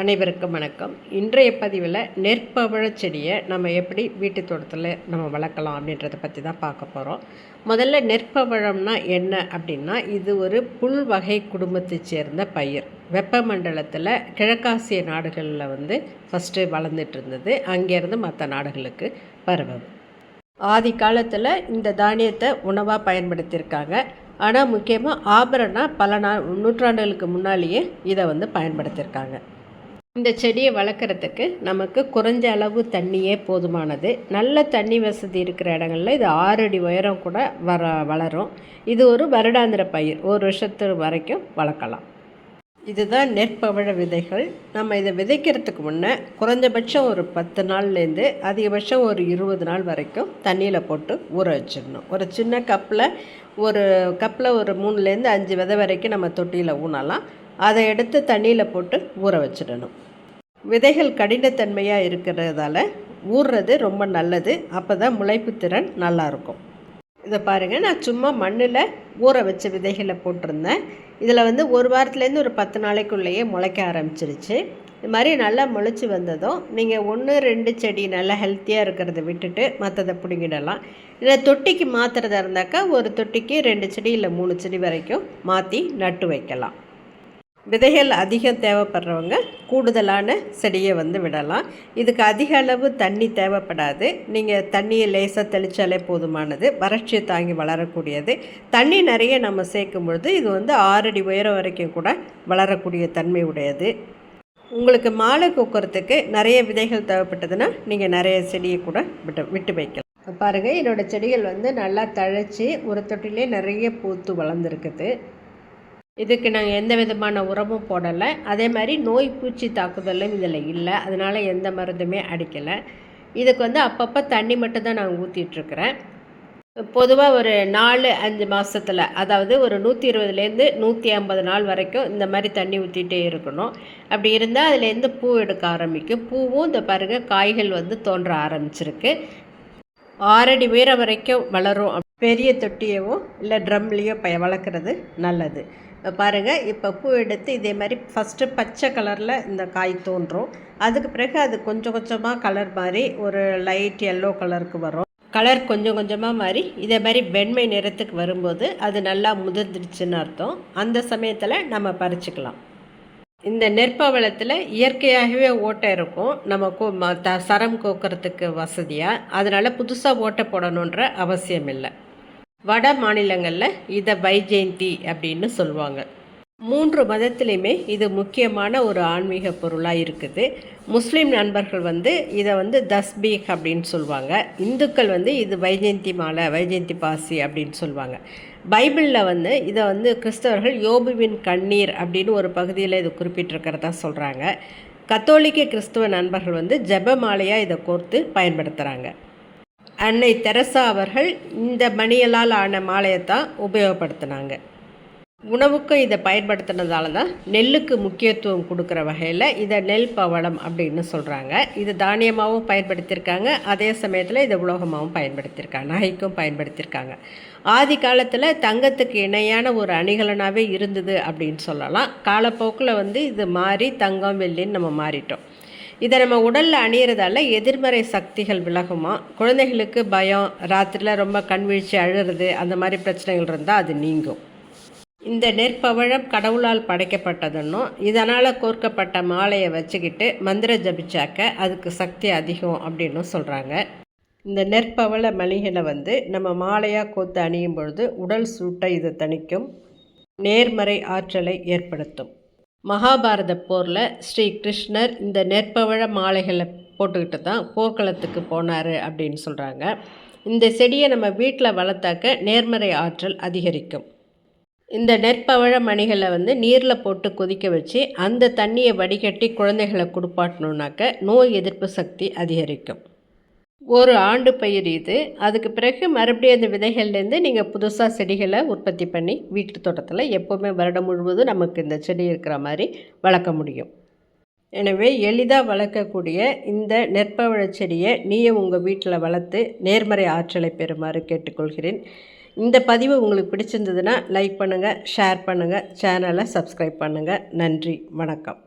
அனைவருக்கும் வணக்கம். இன்றைய பதிவில் நெற்பவழ செடியை நம்ம எப்படி வீட்டு தோட்டத்தில் நம்ம வளர்க்கலாம் அப்படின்றத பற்றி தான் பார்க்க போகிறோம் முதல்ல நெற்பவழம்னா என்ன அப்படின்னா இது ஒரு புல் வகை குடும்பத்தை சேர்ந்த பயிர். வெப்பமண்டலத்தில் கிழக்காசிய நாடுகளில் வந்து ஃபஸ்ட்டு வளர்ந்துட்டு இருந்தது. அங்கேருந்து மற்ற நாடுகளுக்கு பரவுது ஆதி காலத்தில் இந்த தானியத்தை உணவாக பயன்படுத்தியிருக்காங்க. ஆனால் முக்கியமாக ஆபரணா பல நா நூற்றாண்டுகளுக்கு முன்னாலேயே இதை வந்து பயன்படுத்தியிருக்காங்க. இந்த செடியை வளர்க்குறதுக்கு நமக்கு குறைஞ்ச அளவு தண்ணியே போதுமானது. நல்ல தண்ணி வசதி இருக்கிற இடங்களில் இது ஆறு அடி உயரம் கூட வர வளரும். இது ஒரு வருடாந்திர பயிர். ஒரு வருஷத்து வரைக்கும் வளர்க்கலாம். இதுதான் நெற்பவழ விதைகள். நம்ம இதை விதைக்கிறதுக்கு முன்னே குறைஞ்சபட்சம் ஒரு பத்து நாள்லேருந்து அதிகபட்சம் ஒரு இருபது நாள் வரைக்கும் தண்ணியில் போட்டு ஊற வச்சிடணும். ஒரு சின்ன கப்பில் ஒரு கப்பில் ஒரு மூணுலேருந்து அஞ்சு விதை வரைக்கும் நம்ம தொட்டியில் ஊனலாம். அதை எடுத்து தண்ணியில் போட்டு ஊற வச்சிடணும். விதைகள் கடினத்தன்மையாக இருக்கிறதால ஊறுறது ரொம்ப நல்லது. அப்போ தான் முளைப்பு திறன் நல்லாயிருக்கும் இதை பாருங்கள் நான் சும்மா மண்ணில் ஊற வச்ச விதைகளை போட்டிருந்தேன். இதில் வந்து ஒரு வாரத்துலேருந்து ஒரு பத்து நாளைக்குள்ளேயே முளைக்க ஆரம்பிச்சிருச்சு. இது மாதிரி நல்லா முளைச்சி வந்ததும் நீங்கள் ஒன்று ரெண்டு செடி நல்லா ஹெல்த்தியாக இருக்கிறத விட்டுட்டு மற்றதை பிடுங்கிடலாம். இல்லை தொட்டிக்கு மாற்றுறதா இருந்தாக்கா ஒரு தொட்டிக்கு ரெண்டு செடி இல்லை மூணு செடி வரைக்கும் மாற்றி நட்டு வைக்கலாம். விதைகள் அதிகம் தேவைப்படுறவங்க கூடுதலான செடியை வந்து விடலாம். இதுக்கு அதிக அளவு தண்ணி தேவைப்படாது. நீங்கள் தண்ணியை லேசாக தெளித்தாலே போதுமானது. வறட்சியை தாங்கி வளரக்கூடியது. தண்ணி நிறைய நம்ம சேர்க்கும் பொழுது இது வந்து ஆறடி உயரம் வரைக்கும் கூட வளரக்கூடிய தன்மை உடையது. உங்களுக்கு மாலை கொக்கிறதுக்கு நிறைய விதைகள் தேவைப்பட்டதுன்னா நீங்கள் நிறைய செடியை கூட விட்டு விட்டு வைக்கலாம். பாருங்கள் என்னோடய செடிகள் வந்து நல்லா தழைச்சி ஒரு தொட்டிலே நிறைய பூத்து வளர்ந்துருக்குது. இதுக்கு நாங்கள் எந்த விதமான உரமும் போடலை. அதே மாதிரி நோய் பூச்சி தாக்குதலும் இதில் இல்லை. அதனால் எந்த மருந்துமே அடிக்கலை. இதுக்கு வந்து அப்பப்போ தண்ணி மட்டும் தான் நாங்கள் ஊற்றிட்டுருக்குறேன் பொதுவாக ஒரு நாலு அஞ்சு மாதத்தில் அதாவது ஒரு நூற்றி இருபதுலேருந்து நூற்றி ஐம்பது நாள் வரைக்கும் இந்த மாதிரி தண்ணி ஊற்றிட்டே இருக்கணும். அப்படி இருந்தால் அதுலேருந்து பூ எடுக்க ஆரம்பிக்கும். பூவும் இந்த பாருங்கள் காய்கள் வந்து தோன்ற ஆரம்பிச்சிருக்கு. ஆறடி உயரம் வரைக்கும் வளரும். பெரிய தொட்டியவோ இல்லை ட்ரம்லேயோ ப வளர்க்குறது நல்லது. பாருங்கள் இப்போ பூ எடுத்து இதே மாதிரி ஃபஸ்ட்டு பச்சை கலரில் இந்த காய் தோன்றும். அதுக்கு பிறகு அது கொஞ்சம் கொஞ்சமாக கலர் மாதிரி ஒரு லைட் எல்லோ கலருக்கு வரும். கலர் கொஞ்சம் கொஞ்சமாக மாறி இதே மாதிரி வெண்மை நிறத்துக்கு வரும்போது அது நல்லா முதிர்ந்துடுச்சுன்னு அர்த்தம். அந்த சமயத்தில் நம்ம பறிச்சுக்கலாம். இந்த நெற்பவளத்தில் இயற்கையாகவே ஓட்டை இருக்கும். நம்ம கோ த சரம் கோக்கிறதுக்கு வசதியாக அதனால் புதுசாக ஓட்டை போடணுன்ற அவசியம் இல்லை வட மாநிலங்களில் இதை வைஜெயந்தி அப்படின்னு சொல்லுவாங்க. மூன்று மதத்துலேயுமே இது முக்கியமான ஒரு ஆன்மீக பொருளாக இருக்குது. முஸ்லீம் நண்பர்கள் வந்து இதை வந்து தஸ்பீக் அப்படின்னு சொல்லுவாங்க. இந்துக்கள் வந்து இது வைஜெயந்தி மாலை வைஜெயந்தி பாசி அப்படின்னு சொல்லுவாங்க. பைபிளில் வந்து இதை வந்து கிறிஸ்தவர்கள் யோபுவின் கண்ணீர் அப்படின்னு ஒரு பகுதியில் இது குறிப்பிட்டிருக்கிறதா சொல்கிறாங்க கத்தோலிக்க கிறிஸ்துவ நண்பர்கள் வந்து ஜெப மாலையாக இதை கோர்த்து பயன்படுத்துகிறாங்க அன்னை தெரசா அவர்கள் இந்த மணியலால் ஆன மாலையை தான் உபயோகப்படுத்தினாங்க. உணவுக்கும் இதை பயன்படுத்தினதால தான் நெல்லுக்கு முக்கியத்துவம் கொடுக்குற வகையில் இதை நெல் பவளம் அப்படின்னு சொல்கிறாங்க இது தானியமாகவும் பயன்படுத்தியிருக்காங்க. அதே சமயத்தில் இதை உலோகமாகவும் பயன்படுத்தியிருக்காங்க. நகைக்கும் பயன்படுத்தியிருக்காங்க. ஆதி காலத்தில் தங்கத்துக்கு இணையான ஒரு அணிகலனாகவே இருந்தது அப்படின்னு சொல்லலாம். காலப்போக்கில் வந்து இது மாறி தங்கம் வெள்ளின்னு நம்ம மாறிட்டோம். இதை நம்ம உடலில் அணியிறதால எதிர்மறை சக்திகள் விலகுமா? குழந்தைகளுக்கு பயம் ராத்திரியில் ரொம்ப கண் வீழ்ச்சி அழுறது அந்த மாதிரி பிரச்சனைகள் இருந்தால் அது நீங்கும். இந்த நெற்பவழம் கடவுளால் படைக்கப்பட்டதுன்னும் இதனால் கோர்க்கப்பட்ட மாலையை வச்சுக்கிட்டு மந்திர ஜபிச்சாக்க அதுக்கு சக்தி அதிகம் அப்படின்னு சொல்கிறாங்க இந்த நெற்பவள மளிகளை வந்து நம்ம மாலையாக கோத்து அணியும் பொழுது உடல் சூட்டை இது தணிக்கும் நேர்மறை ஆற்றலை ஏற்படுத்தும். மகாபாரத போரில் ஸ்ரீ கிருஷ்ணர் இந்த நெற்பவழ மாலைகளை போட்டுக்கிட்டு தான் போர்க்களத்துக்கு போனார் அப்படின்னு சொல்கிறாங்க இந்த செடியை நம்ம வீட்டில் வளர்த்தாக்க நேர்மறை ஆற்றல் அதிகரிக்கும். இந்த நெற்பவழ மணிகளை வந்து நீரில் போட்டு கொதிக்க வச்சு அந்த தண்ணியை வடிகட்டி குழந்தைகளை குடுப்பாட்டணுன்னாக்க நோய் எதிர்ப்பு சக்தி அதிகரிக்கும். ஒரு ஆண்டு பயிர் இது. அதுக்கு பிறகு மறுபடியும் அந்த விதைகள்லேருந்து நீங்கள் புதுசாக செடிகளை உற்பத்தி பண்ணி வீட்டு தோட்டத்தில் எப்போவுமே வருடம் முழுவதும் நமக்கு இந்த செடி இருக்கிற மாதிரி வளர்க்க முடியும். எனவே எளிதாக வளர்க்கக்கூடிய இந்த நெற்பவழ செடியை நீயும் உங்கள் வீட்டில் வளர்த்து நேர்மறை ஆற்றலை பெறுமாறு கேட்டுக்கொள்கிறேன். இந்த பதிவு உங்களுக்கு பிடிச்சிருந்ததுன்னா லைக் பண்ணுங்கள் ஷேர் பண்ணுங்கள் சேனலை சப்ஸ்கிரைப் பண்ணுங்கள். நன்றி வணக்கம்.